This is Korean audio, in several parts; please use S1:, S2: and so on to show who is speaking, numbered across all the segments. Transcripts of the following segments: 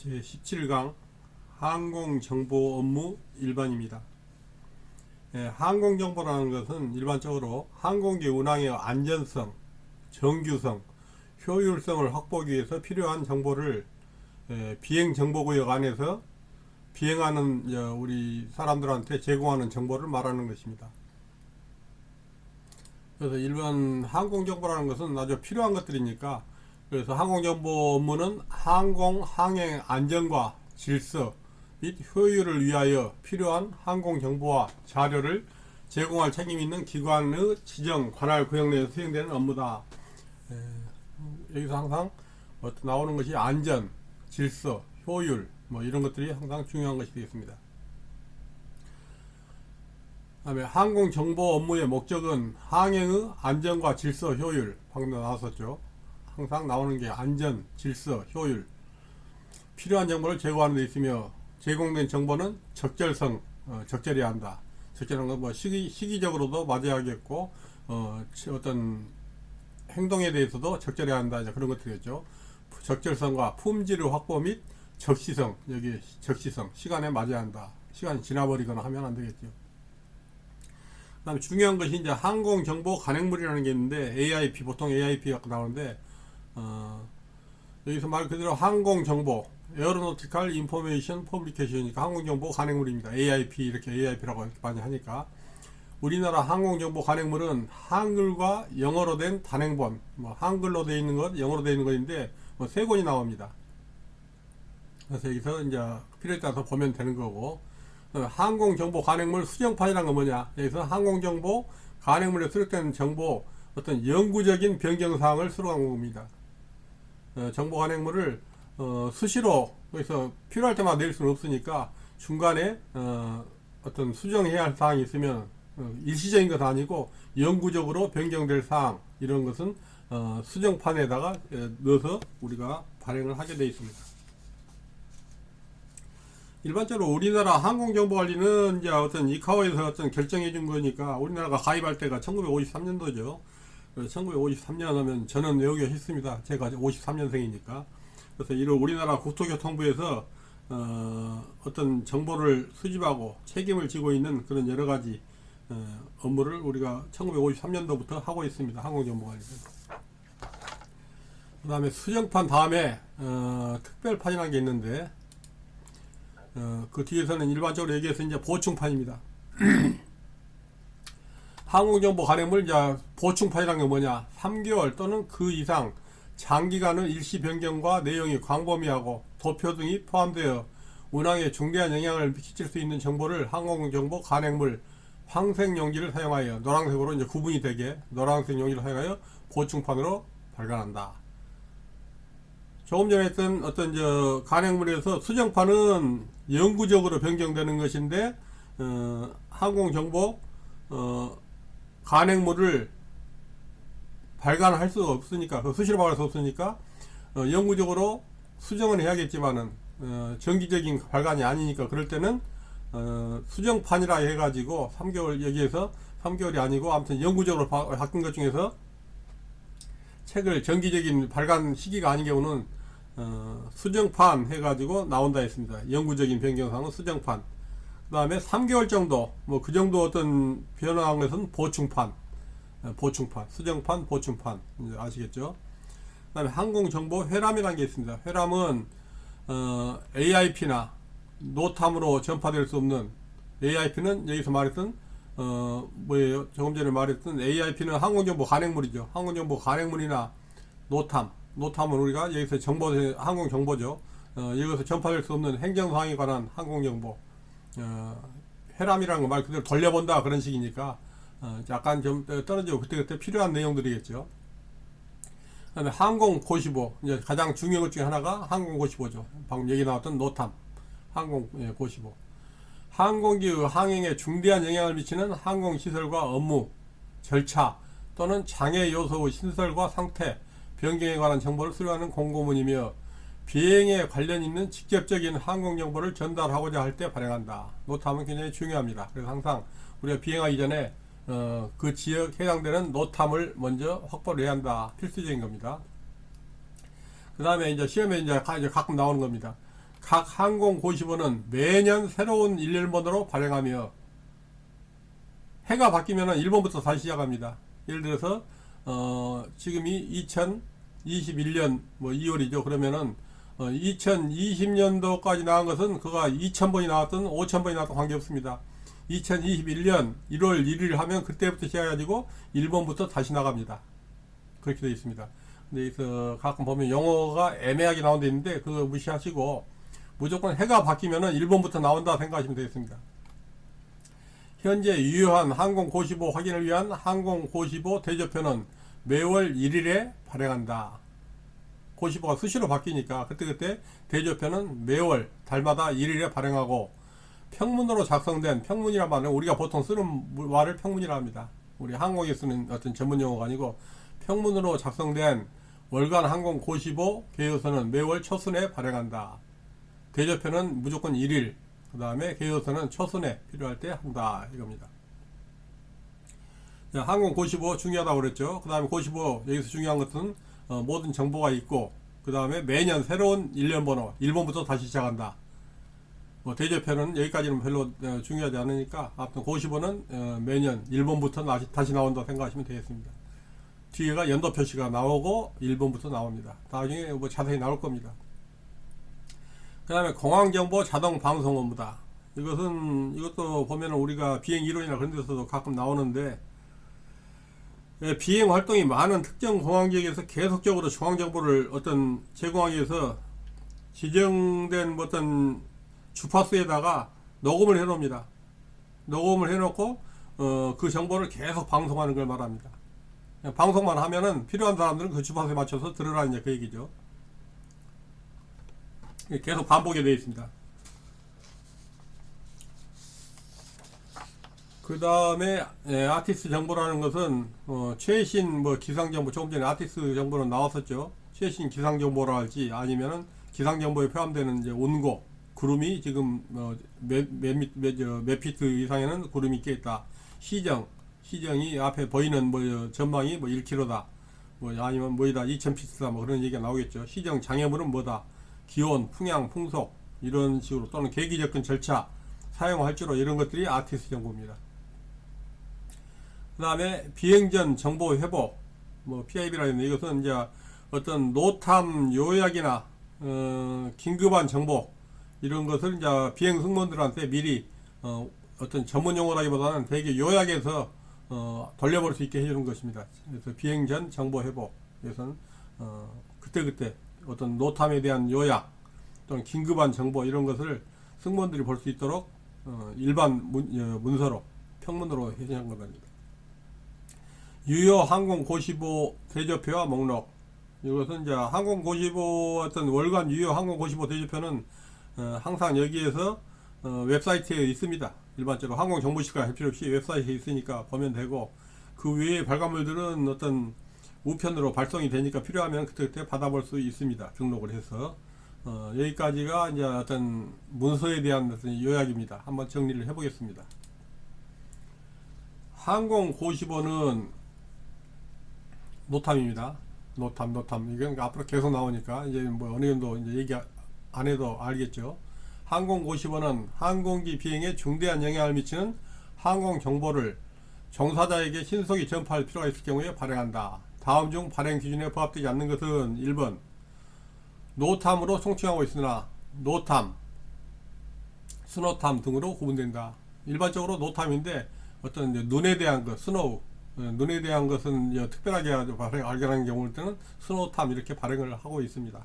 S1: 제17강 항공정보 업무 일반입니다. 예, 항공정보라는 것은 일반적으로 항공기 운항의 안전성, 정규성, 효율성을 확보하기 위해서 필요한 정보를 예, 비행 정보구역 안에서 비행하는 저, 우리 사람들한테 제공하는 정보를 말하는 것입니다. 그래서 일반 항공정보라는 것은 아주 필요한 것들이니까 그래서 항공정보 업무는 항공 항행 안전과 질서 및 효율을 위하여 필요한 항공정보와 자료를 제공할 책임 있는 기관의 지정 관할 구역 내에서 수행되는 업무다. 에, 여기서 항상 어떤 나오는 것이 안전, 질서, 효율 뭐 이런 것들이 항상 중요한 것이 되겠습니다. 다음에 항공 정보 업무의 목적은 항행의 안전과 질서, 효율 방금 나왔었죠. 항상 나오는 게 안전, 질서, 효율 필요한 정보를 제공하는 데 있으며 제공된 정보는 적절성, 어, 적절해야 한다. 적절한 건 뭐 시기, 시기적으로도 맞아야겠고 어, 어떤 행동에 대해서도 적절해야 한다. 이제 그런 것들이겠죠. 적절성과 품질의 확보 및 적시성 여기 적시성 시간에 맞아야 한다. 시간이 지나버리거나 하면 안 되겠죠. 그다음에 중요한 것이 이제 항공 정보 간행물이라는 게 있는데 AIP 보통 AIP가 나오는데 어, 여기서 말 그대로 항공 정보 에어로노티컬 인포메이션 퍼블리케이션이니까 항공 정보 간행물입니다. AIP 이렇게 AIP라고 이렇게 많이 하니까 우리나라 항공 정보 간행물은 한글과 영어로 된 단행본 뭐 한글로 되어 있는 것, 영어로 되어 있는 것인데 뭐 세 권이 나옵니다. 그래서 여기서 이제 필요에 따라서 보면 되는 거고 어, 항공정보 간행물 수정판이란 건 뭐냐 여기서 항공정보 간행물에 수록되는 정보 어떤 영구적인 변경사항을 수록한 겁니다 어, 정보 간행물을 어, 수시로 그래서 필요할 때마다 낼 수는 없으니까 중간에 어, 어떤 수정해야 할 사항이 있으면 어, 일시적인 것 아니고 영구적으로 변경될 사항 이런 것은 어, 수정판에다가 에, 넣어서 우리가 발행을 하게 되어 있습니다. 일반적으로 우리나라 항공정보관리는 이제 어떤 이카오에서 어떤 결정해 준 거니까 우리나라가 가입할 때가 1953년도죠. 1953년 하면 저는 여기에 했습니다. 제가 53년생이니까. 그래서 이런 우리나라 국토교통부에서 어, 어떤 정보를 수집하고 책임을 지고 있는 그런 여러 가지 어, 업무를 우리가 1953년도부터 하고 있습니다. 항공정보관리. 그 다음에 수정판 다음에 어, 특별판이라는 게 있는데 어, 그 뒤에서는 일반적으로 얘기해서 이제 보충판입니다. 항공정보 간행물 이제 보충판이라는 게 뭐냐? 3개월 또는 그 이상 장기간의 일시 변경과 내용이 광범위하고 도표 등이 포함되어 운항에 중대한 영향을 미칠 수 있는 정보를 항공정보 간행물 황색 용지를 사용하여 노란색으로 이제 구분이 되게 노란색 용지를 사용하여 보충판으로 발간한다. 조금 전에 했던 어떤 저 간행물에서 수정판은 영구적으로 변경되는 것인데 어, 항공정보 어, 간행물을 발간할 수가 없으니까 그 수시로 발간할 수 없으니까 어, 영구적으로 수정은 해야겠지만은 어, 정기적인 발간이 아니니까 그럴 때는 어, 수정판이라 해가지고 3개월 여기에서 3개월이 아니고 아무튼 영구적으로 바, 바뀐 것 중에서 책을 정기적인 발간 시기가 아닌 경우는 어, 수정판 해가지고 나온다 했습니다. 영구적인 변경사항은 수정판. 그 다음에 3개월 정도, 뭐 그 정도 어떤 것은 보충판. 어, 보충판, 수정판, 보충판. 아시겠죠? 그 다음에 항공정보 회람이라는 게 있습니다. 회람은, 어, AIP나 노탐으로 전파될 수 없는 AIP는 여기서 말했던 어 뭐예요? 조금 전에 말했던 AIP는 항공정보 간행물이죠. 항공정보 간행물이나 노탐, 노탐은 우리가 여기서 정보 항공정보죠. 어, 여기서 전파될 수 없는 행정사항에 관한 항공정보. 어, 회람이라는 거말 그대로 돌려본다 그런 식이니까 어, 약간 좀 떨어지고 그때그때 필요한 내용들이겠죠. 그다음에 항공 고시보 이제 가장 중요한 것 중에 하나가 항공 고시보죠. 방금 얘기 나왔던 노탐. 항공 예, 항공기의 항행에 중대한 영향을 미치는 항공시설과 업무, 절차 또는 장애 요소의 신설과 상태, 변경에 관한 정보를 수령하는 공고문이며 비행에 관련 있는 직접적인 항공 정보를 전달하고자 할 때 발행한다. 노탐은 굉장히 중요합니다. 그래서 항상 우리가 비행하기 전에 어, 그 지역 해당되는 노탐을 먼저 확보를 해야 한다. 필수적인 겁니다. 그 다음에 이제 시험에 이제 가끔 나오는 겁니다. 각 항공 고시보는 매년 새로운 일렬번호로 발행하며 해가 바뀌면 1번부터 다시 시작합니다. 예를 들어서 어, 지금이 2021년 뭐 2월이죠. 그러면은 어, 2020년도까지 나온 것은 그가 2,000번이 나왔든 5,000번이 나왔든 관계없습니다. 2021년 1월 1일 하면 그때부터 시작해가지고 1번부터 다시 나갑니다. 그렇게 되어 있습니다. 근데 여기서 가끔 보면 영어가 애매하게 나온 데 있는데 그거 무시하시고 무조건 해가 바뀌면은 1번부터 나온다 생각하시면 되겠습니다. 현재 유효한 항공 고시보 확인을 위한 항공 고시보 대조표는 매월 1일에 발행한다. 고시보가 수시로 바뀌니까 그때그때 대조표는 매월 달마다 1일에 발행하고 평문으로 작성된 평문이란 말은 우리가 보통 쓰는 말을 평문이라 합니다. 우리 항공에 쓰는 어떤 전문 용어가 아니고 평문으로 작성된 월간 항공 고시보 계획서는 매월 초순에 발행한다. 대조표는 무조건 1일, 그 다음에 계획서는 초순에 필요할 때 한다. 이겁니다. 자, 항공 고시보 중요하다고 그랬죠. 그 다음에 고시보 여기서 중요한 것은 어, 모든 정보가 있고 그 다음에 매년 새로운 1년 번호 1번부터 다시 시작한다. 뭐 대조표는 여기까지는 별로 어, 중요하지 않으니까 아무튼 고시보는 어, 매년 1번부터 다시, 다시 나온다 생각하시면 되겠습니다. 뒤에가 연도 표시가 나오고 1번부터 나옵니다. 나중에 뭐 자세히 나올 겁니다. 그 다음에 공항정보 자동 방송 업무다. 이것은 이것도 보면 우리가 비행 이론이나 그런 데서도 가끔 나오는데 예, 비행 활동이 많은 특정 공항 지역에서 계속적으로 중앙 정보를 어떤 제공하기 위해서 지정된 뭐 어떤 주파수에다가 녹음을 해 놓습니다. 녹음을 해 놓고 어, 그 정보를 계속 방송하는 걸 말합니다. 그냥 방송만 하면은 필요한 사람들은 그 주파수에 맞춰서 들으라 이제 그 얘기죠. 계속 반복이 되어 있습니다. 그 다음에 예, 아티스트 정보라는 것은 어, 최신 뭐 기상 정보 조금 전에 아티스트 정보는 나왔었죠. 최신 기상 정보라 할지 아니면은 기상 정보에 포함되는 이제 온고 구름이 지금 어, 몇몇 몇 피트 이상에는 구름이 있게 있다. 시정 시정이 앞에 보이는 뭐 전망이 뭐 1km다. 뭐 아니면 뭐이다 2000피트다 뭐 그런 얘기가 나오겠죠. 시정 장애물은 뭐다. 기온, 풍향, 풍속 이런 식으로 또는 계기 접근 절차 사용할 줄로 이런 것들이 아티스트 정보입니다. 그 다음에 비행 전 정보 회복, 뭐 PIB라 했는데 이것은 이제 어떤 노탐 요약이나 어, 긴급한 정보 이런 것을 이제 비행 승무원들한테 미리 어, 어떤 전문 용어라기보다는 되게 요약해서 어, 돌려볼 수 있게 해주는 것입니다. 그래서 비행 전 정보 회복. 그래서 어, 그때그때 어떤 노탐에 대한 요약 또는 긴급한 정보 이런 것을 승무원들이 볼 수 있도록 어, 일반 문, 어, 문서로 평문으로 해제한 겁니다. 유효 항공 고시보 대조표와 목록 이것은 이제 항공 고시보 어떤 월간 유효 항공 고시보 대조표는 어, 항상 여기에서 어, 웹사이트에 있습니다. 일반적으로 항공 정보실과 할 필요 없이 웹사이트에 있으니까 보면 되고 그 외에 발간물들은 어떤 우편으로 발송이 되니까 필요하면 그때그때 받아볼 수 있습니다. 등록을 해서 어, 여기까지가 이제 어떤 문서에 대한 어떤 요약입니다. 한번 정리를 해보겠습니다. 항공 고시보는 노탐입니다. 노탐, 노탐. 이건 앞으로 계속 나오니까 이제 뭐 어느 정도 이제 얘기 안 해도 알겠죠. 항공 고시보는 항공기 비행에 중대한 영향을 미치는 항공 정보를 종사자에게 신속히 전파할 필요가 있을 경우에 발행한다. 다음 중 발행 기준에 부합되지 않는 것은 1번 노탐으로 총칭하고 있으나 노탐, 스노탐 등으로 구분된다. 일반적으로 노탐인데 어떤 눈에 대한 것, 스노우 어, 눈에 대한 것은 특별하게 발견하는 경우는 스노탐 이렇게 발행을 하고 있습니다.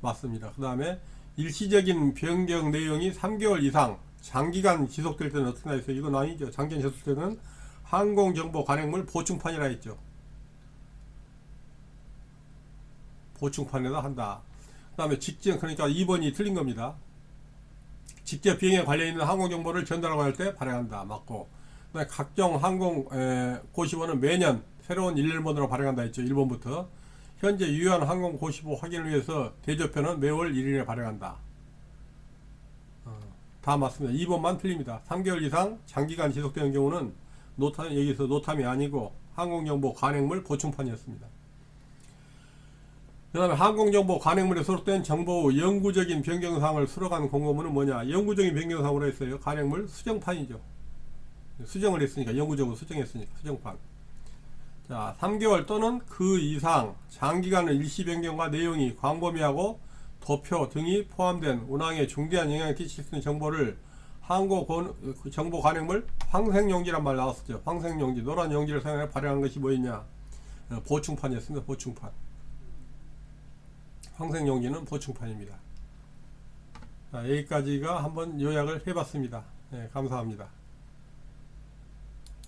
S1: 맞습니다. 그 다음에 일시적인 변경 내용이 3개월 이상 장기간 지속될 때는 어떻게 나 있어요? 이건 아니죠. 장기간 지속될 때는 항공정보 관행물 보충판이라 했죠. 보충판에다 한다. 그 다음에 직전, 그러니까 2번이 틀린 겁니다. 직접 비행에 관련 있는 항공정보를 전달하고 할 때 발행한다. 맞고. 각종 항공 에, 고시보는 매년 새로운 일일번호로 발행한다 했죠. 1번부터. 현재 유효한 항공 고시보 확인을 위해서 대조표는 매월 1일에 발행한다. 어, 다 맞습니다. 2번만 틀립니다. 3개월 이상 장기간 지속되는 경우는 노탐, 여기서 노탐이 아니고 항공정보 관행물 보충판이었습니다. 그 다음에 항공정보 관행물에 수록된 정보 후 영구적인 변경사항을 수록한 공고문은 뭐냐? 영구적인 변경사항으로 했어요. 관행물 수정판이죠. 수정을 했으니까, 영구적으로 수정했으니까, 수정판. 자, 3개월 또는 그 이상 장기간의 일시 변경과 내용이 광범위하고 도표 등이 포함된 운항에 중대한 영향을 끼칠 수 있는 정보를 그 정보 관행물 황색용지란 말 나왔었죠. 황색용지, 노란 용지를 사용해 발행한 것이 뭐였냐? 어, 보충판이었습니다. 보충판. 황색용지는 보충판입니다. 자, 여기까지가 한번 요약을 해봤습니다. 네, 감사합니다.